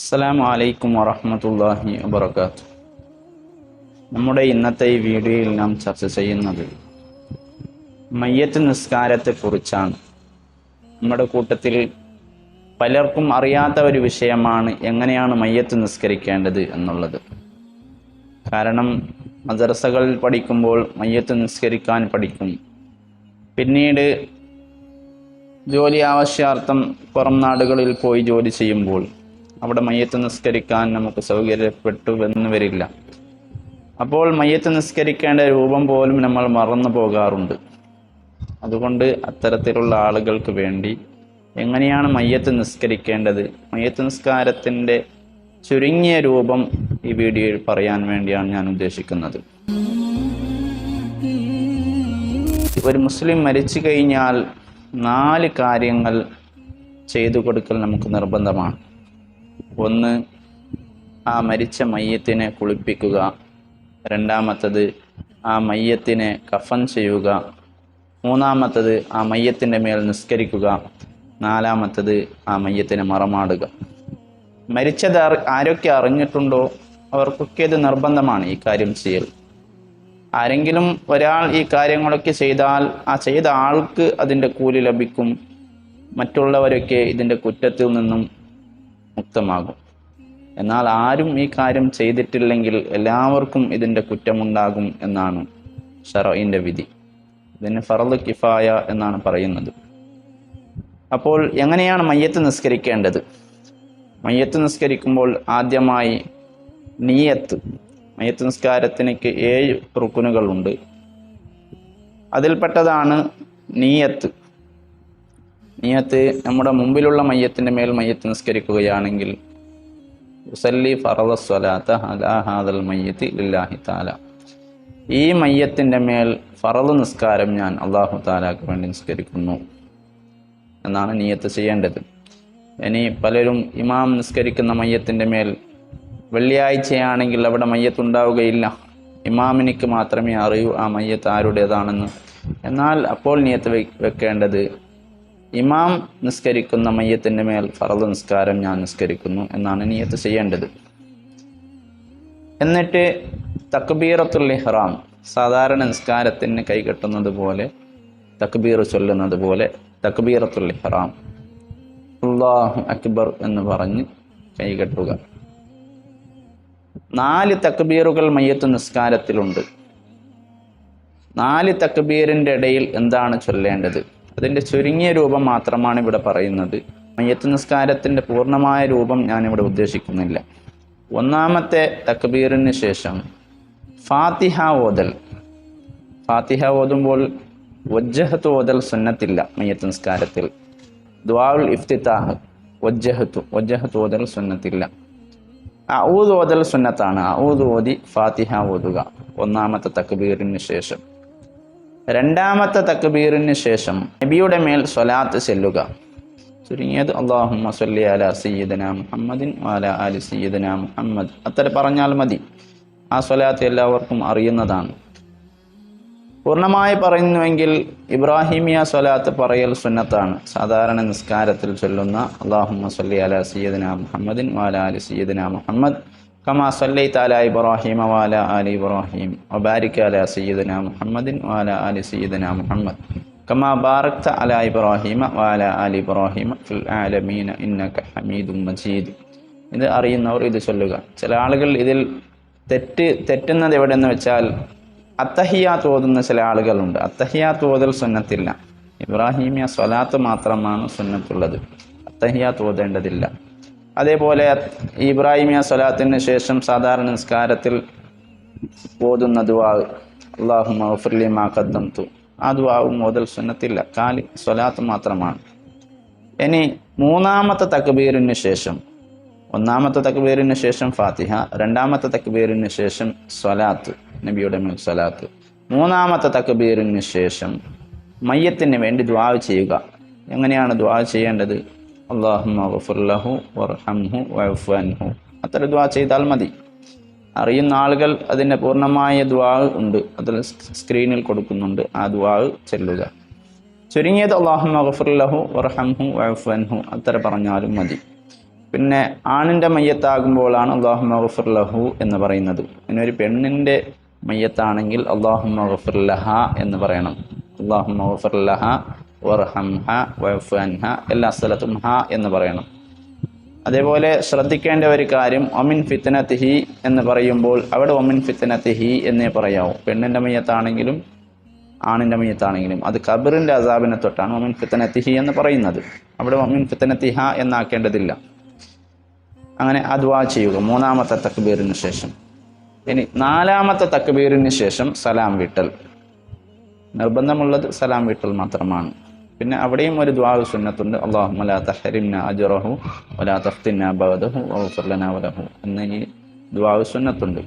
അസ്സലാമു അലൈക്കും വറഹ്മത്തുള്ളാഹി വബറകാത്തു നമ്മുടെ ഇന്നത്തെ ഈ വീഡിയോയിൽ നാം ചർച്ച ചെയ്യുന്നത് മയ്യത്ത് നിസ്കാരത്തെക്കുറിച്ചാണ് നമ്മുടെ കൂട്ടത്തിൽ പലർക്കും അറിയാത്ത ഒരു വിഷയമാണ് എങ്ങനെയാണ് മയ്യത്ത് നിസ്കരിക്കേണ്ടത് എന്നുള്ളത്. കാരണം മദ്രസകളിൽ പഠിക്കുമ്പോൾ മയ്യത്ത് നിസ്കരിക്കാൻ പഠിക്കും. പിന്നീട് ജോലി ആവശ്യാർത്ഥം പുറം നാടുകളിൽ പോയി ജോലി ചെയ്യുമ്പോൾ അവിടെ മയ്യത്ത് നിസ്കരിക്കാൻ നമുക്ക് സൗകര്യപ്പെട്ടു എന്ന് വരില്ല. അപ്പോൾ മയ്യത്ത് നിസ്കരിക്കേണ്ട രൂപം പോലും നമ്മൾ മറന്നു പോകാറുണ്ട്. അതുകൊണ്ട് അത്തരത്തിലുള്ള ആളുകൾക്ക് വേണ്ടി എങ്ങനെയാണ് മയ്യത്ത് നിസ്കരിക്കേണ്ടത്? മയ്യത്ത് നിസ്കാരത്തിന്റെ ചുരുങ്ങിയ രൂപം ഈ വീഡിയോയിൽ പറയാൻ വേണ്ടിയാണ് ഞാൻ ഉദ്ദേശിക്കുന്നത്. ഒരു മുസ്ലിം മരിച്ചു കഴിഞ്ഞാൽ നാല് കാര്യങ്ങൾ ചെയ്തു കൊടുക്കൽ നമുക്ക് നിർബന്ധമാണ്. ഒന്ന് ആ മരിച്ച മയ്യത്തിനെ കുളിപ്പിക്കുക. രണ്ടാമത്തത് ആ മയ്യത്തിനെ കഫൻ ചെയ്യുക. മൂന്നാമത്തത് ആ മയ്യത്തിന്റെ മേൽ നിസ്കരിക്കുക. നാലാമത്തത് ആ മയ്യത്തിനെ മറമാടുക. മരിച്ചത് ആരൊക്കെ അറിഞ്ഞിട്ടുണ്ടോ? അവർക്കൊക്കെ ഇത് നിർബന്ധമാണ് ഈ കാര്യം ചെയ്യൽ. ആരെങ്കിലും ഒരാൾ ഈ കാര്യങ്ങളൊക്കെ ചെയ്താൽ ആ ചെയ്ത ആൾക്ക് അതിന്റെ കൂലി ലഭിക്കും. മറ്റുള്ളവരൊക്കെ ഇതിന്റെ കുറ്റത്തിൽ നിന്നും മുക്തമാകും. എന്നാൽ ആരും ഈ കാര്യം ചെയ്തിട്ടില്ലെങ്കിൽ എല്ലാവർക്കും ഇതിന്റെ കുറ്റമുണ്ടാകും എന്നാണ് ഷറയിന്റെ വിധി. ഇതിന് ഫറദ് കിഫായ എന്നാണ് പറയുന്നത്. അപ്പോൾ എങ്ങനെയാണ് മയ്യത്ത് നിസ്കരിക്കേണ്ടത്? മയ്യത്ത് നിസ്കരിക്കുമ്പോൾ ആദ്യമായി നീയത്ത് മയ്യത്ത് നിസ്കാരത്തിനേക്ക് ഏഴ് റുക്കുനുകളുണ്ട്. അതിൽപ്പെട്ടതാണ് നീയത്ത്. നീയത്ത് നമ്മുടെ മുമ്പിലുള്ള മയ്യത്തിന്റെ മേൽ മയ്യത്ത് നിസ്കരിക്കുകയാണെങ്കിൽ ഉസല്ലി ഫറദ സ്വലാത്ത ഹാദൽ മയ്യത്ത് ലില്ലാഹി താല ഈ മയ്യത്തിന്റെ മേൽ ഫറദ് നിസ്കാരം ഞാൻ അള്ളാഹു താലാക്ക് വേണ്ടി നിസ്കരിക്കുന്നു എന്നാണ് നീയത്ത് ചെയ്യേണ്ടത്. ഇനി പലരും ഇമാം നിസ്കരിക്കുന്ന മയ്യത്തിന്റെ മേൽ വെള്ളിയാഴ്ചയാണെങ്കിൽ അവിടെ മയ്യത്ത് ഉണ്ടാവുകയില്ല. ഇമാമിനിക്ക് മാത്രമേ അറിയൂ ആ മയ്യത്ത് ആരുടേതാണെന്ന്. എന്നാൽ അപ്പോൾ നിയത്ത് വെക്കേണ്ടത് ഇമാം നിസ്കരിക്കുന്ന മയ്യത്തിന്റെ മേൽ ഫറദ് നിസ്കാരം ഞാൻ നിസ്കരിക്കുന്നു എന്നാണ് നിയത്ത് ചെയ്യേണ്ടത്. എന്നിട്ട് തക്ബീറത്തുൽ ഇഹ്റാം സാധാരണ നിസ്കാരത്തിന് കൈകെട്ടുന്നത് പോലെ തക്ബീർ ചൊല്ലുന്നത് പോലെ തക്ബീറത്തുൽ ഇഹ്റാം അള്ളാഹു അക്ബർ എന്ന് പറഞ്ഞ് കൈകെട്ടുക നാല് തക്ബീറുകൾ മയ്യത്ത് നിസ്കാരത്തിലുണ്ട്. നാല് തക്ബീറിന്റെ ഇടയിൽ എന്താണ് ചൊല്ലേണ്ടത്? അതിന്റെ ചുരുങ്ങിയ രൂപം മാത്രമാണ് ഇവിടെ പറയുന്നത്. മയ്യത്ത് നിസ്കാരത്തിന്റെ പൂർണമായ രൂപം ഞാനിവിടെ ഉദ്ദേശിക്കുന്നില്ല. ഒന്നാമത്തെ തക്ബീറിന് ശേഷം ഫാത്തിഹ ഓതൽ. ഫാത്തിഹ ഓതുമ്പോൾ വജ്ജഹത്ത് ഓതൽ സുന്നത്തില്ല മയ്യത്ത് നിസ്കാരത്തിൽ. ദ്വാവുൽ ഇഫ്തിത്താഹ് വജ്ജഹത്തു വജ്ജഹത്ത് ഓതൽ സുന്നത്തില്ല. ഔദ് ഓതൽ സുന്നത്താണ്. ഔദ് ഓതി ഫാത്തിഹ ഓതുക. ഒന്നാമത്തെ തക്ബീറിന് ശേഷം. രണ്ടാമത്തെ തക്ബീറിന് ശേഷം നബിയുടെ മേൽ സ്വലാത്ത് ചെല്ലുക. ചുരുങ്ങിയത് അള്ളാഹുമ്മ സല്ലി അല സയ്യിദന മുഹമ്മദിൻ വാല അലി സയ്യിദന മുഹമ്മദ്. അത്ര പറഞ്ഞാൽ മതി. ആ സ്വലാത്ത് എല്ലാവർക്കും അറിയുന്നതാണ്. പൂർണമായി പറയുന്നുവെങ്കിൽ ഇബ്രാഹിമിയ സ്വലാത്ത് പറയൽ സുന്നത്താണ്. സാധാരണ നിസ്കാരത്തിൽ ചൊല്ലുന്ന അള്ളാഹുമ്മ സല്ലി അല സയ്യിദന മുഹമ്മദിൻ വാല അലി സയ്യിദന മുഹമ്മദ് കമാ സല്ലൈത അല ഇബ്രാഹിം വാല അലി ഇബ്രാഹിം വബാരിക് അല സയ്യിദന മുഹമ്മദിൻ വാല അലി സയ്യിദന മുഹമ്മദ് കമാ ബാറക്ത അല ഇബ്രാഹിമ വാല അലി ഇബ്രാഹിമ ഫിൽ ആലമീന ഇന്നക ഹമീദും മജീദ് ഇത് അറിയുന്നവർ ഇത് ചൊല്ലുക. ചില ആളുകൾ ഇതിൽ തെറ്റ് തെറ്റുന്നത് എവിടെയെന്ന് വെച്ചാൽ അത്തഹിയാത്ത് ഓതുന്ന ചില ആളുകളുണ്ട്. അത്തഹിയാത്ത് ഓതൽ സുന്നത്തില്ല. ഇബ്രാഹിമിയ സ്വലാത്ത് മാത്രമാണ് സുന്നത്തുള്ളത്. അത്തഹിയാത്ത് ഓതേണ്ടതില്ല അതേപോലെ ഇബ്രാഹിമിയ സ്വലാത്തിന് ശേഷം സാധാരണ നിസ്കാരത്തിൽ ഓതുന്ന ദുവാ അള്ളാഹു മഫർലി മാ കദ്ദംതു ആ ദുവാവും ഓതൽ സുന്നത്തില്ല. കാലി സ്വലാത്ത് മാത്രമാണ്. ഇനി മൂന്നാമത്തെ തക്ബീറിന് ശേഷം ഒന്നാമത്തെ തക്ബീറിന് ശേഷം ഫാത്തിഹ രണ്ടാമത്തെ തക്ബീറിന് ശേഷം സ്വലാത്ത് നബിയുടെ മേൽ സ്വലാത്ത്. മൂന്നാമത്തെ തക്ബീറിന് ശേഷം മയ്യത്തിന് വേണ്ടി ദ്വാവ് ചെയ്യുക. എങ്ങനെയാണ് ദ്വാവ് ചെയ്യേണ്ടത്? അള്ളാഹുലഹു വർഹംഹു വഫൻഹു അത്ര ദ്വാ ചെയ്താൽ മതി. അറിയുന്ന ആളുകൾ അതിന്റെ പൂർണമായ ദ്വാ ഉണ്ട്. അതിൽ സ്ക്രീനിൽ കൊടുക്കുന്നുണ്ട്. ആ ദ്വാ ചെല്ലുക. ചുരുങ്ങിയത് അള്ളാഹു മഗഫുർലഹു വർഹംഹു വഫൻഹു അത്ര പറഞ്ഞാലും മതി. പിന്നെ ആണിന്റെ മയ്യത്താകുമ്പോഴാണ് അള്ളാഹു മഹഫുല്ലഹു എന്ന് പറയുന്നത്. പിന്നെ ഒരു പെണ്ണിന്റെ മയ്യത്താണെങ്കിൽ അള്ളാഹു മഹഫുല്ലഹ എന്ന് പറയണം. അള്ളാഹു മഹഫുർ അൻഹ എല്ലാ സ്ഥലത്തും ഹ എന്ന് പറയണം. അതേപോലെ ശ്രദ്ധിക്കേണ്ട ഒരു കാര്യം ഒമിൻ ഫിത്തനത്തിഹി എന്ന് പറയുമ്പോൾ അവിടെ ഒമിൻ ഫിത്തനത്തിഹി എന്നേ പറയാവൂ. പെണ്ണിന്റെ മയ്യത്താണെങ്കിലും ആണിന്റെ മയ്യത്താണെങ്കിലും. അത് കബറിന്റെ അസാബിനെ തൊട്ടാണ് ഒമിൻ ഫിത്തനത്തിഹി എന്ന് പറയുന്നത്. അവിടെ ഒമിൻ ഫിത്തനത്തിഹ എന്നാക്കേണ്ടതില്ല. അങ്ങനെ അദ്വാ ചെയ്യുക. മൂന്നാമത്തെ തക്ബീറിന് ശേഷം. ഇനി നാലാമത്തെ തക്ബീറിന് ശേഷം സലാം വിട്ടൽ. നിർബന്ധമുള്ളത് സലാം വിട്ടൽ മാത്രമാണ്. പിന്നെ അവിടെയും ഒരു ദ്വാവ് സുന്നത്തുണ്ട്. അള്ളാഹു അജറഹു വലാ എന്ന ഈ ദ്വാവ് സുന്നത്തുണ്ട്.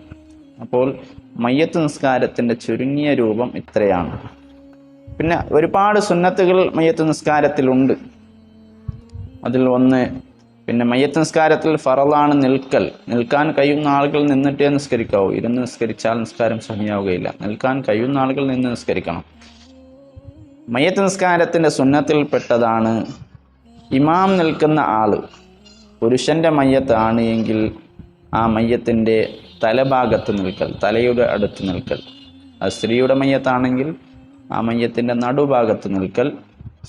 അപ്പോൾ മയ്യത്ത് നിസ്കാരത്തിന്റെ ചുരുങ്ങിയ രൂപം ഇത്രയാണ്. പിന്നെ ഒരുപാട് സുന്നത്തുകൾ മയ്യത്ത് നിസ്കാരത്തിലുണ്ട്. അതിൽ ഒന്ന് പിന്നെ മയ്യത്ത് നിസ്കാരത്തിൽ ഫറലാണ് നിൽക്കൽ. നിൽക്കാൻ കഴിയുന്ന ആളുകൾ നിന്നിട്ടേ നിസ്കരിക്കാവൂ. ഇരുന്ന് നിസ്കരിച്ചാൽ നിസ്കാരം സഹിയാവുകയില്ല. നിൽക്കാൻ കഴിയുന്ന ആളുകൾ നിന്ന് നിസ്കരിക്കണം. മയ്യത്ത് നിസ്കാരത്തിന്റെ സുന്നത്തിൽപ്പെട്ടതാണ്. ഇമാം നിൽക്കുന്ന ആൾ പുരുഷന്റെ മയ്യത്താണ് എങ്കിൽ ആ മയ്യത്തിന്റെ തലഭാഗത്ത് നിൽക്കൽ തലയുടെ അടുത്ത് നിൽക്കൽ. ആ സ്ത്രീയുടെ മയ്യത്താണെങ്കിൽ ആ മയ്യത്തിന്റെ നടുഭാഗത്ത് നിൽക്കൽ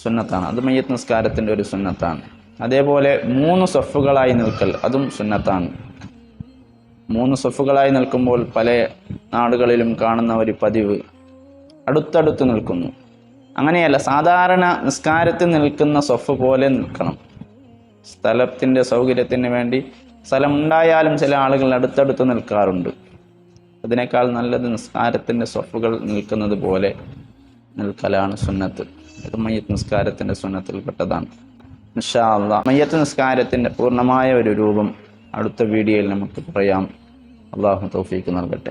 സുന്നത്താണ്. അത് മയ്യത്ത് നിസ്കാരത്തിന്റെ ഒരു സുന്നത്താണ്. അതേപോലെ മൂന്ന് സൊഫുകളായി നിൽക്കൽ അതും സുന്നത്താണ്. മൂന്ന് സൊഫുകളായി നിൽക്കുമ്പോൾ പല നാടുകളിലും കാണുന്ന ഒരു പതിവ് അടുത്തടുത്ത് നിൽക്കുന്നു. അങ്ങനെയല്ല സാധാരണ നിസ്കാരത്തിൽ നിൽക്കുന്ന സ്വഫ് പോലെ നിൽക്കണം. സ്ഥലത്തിന്റെ സൗകര്യത്തിന് വേണ്ടി സ്ഥലമുണ്ടായാലും ചില ആളുകൾ അടുത്തടുത്ത് നിൽക്കാറുണ്ട്. അതിനേക്കാൾ നല്ലത് നിസ്കാരത്തിന്റെ സ്വഫുകൾ നിൽക്കുന്നത് പോലെ നിൽക്കലാണ് സുന്നത്ത്. അത് മയ്യത്ത് നിസ്കാരത്തിന്റെ സുന്നത്തിൽപ്പെട്ടതാണ്. ഇൻഷാ അള്ളാ മയ്യത്ത് നിസ്കാരത്തിന്റെ പൂർണമായ ഒരു രൂപം അടുത്ത വീഡിയോയിൽ നമുക്ക് പറയാം. അള്ളാഹു തൗഫീക്ക് നൽകട്ടെ.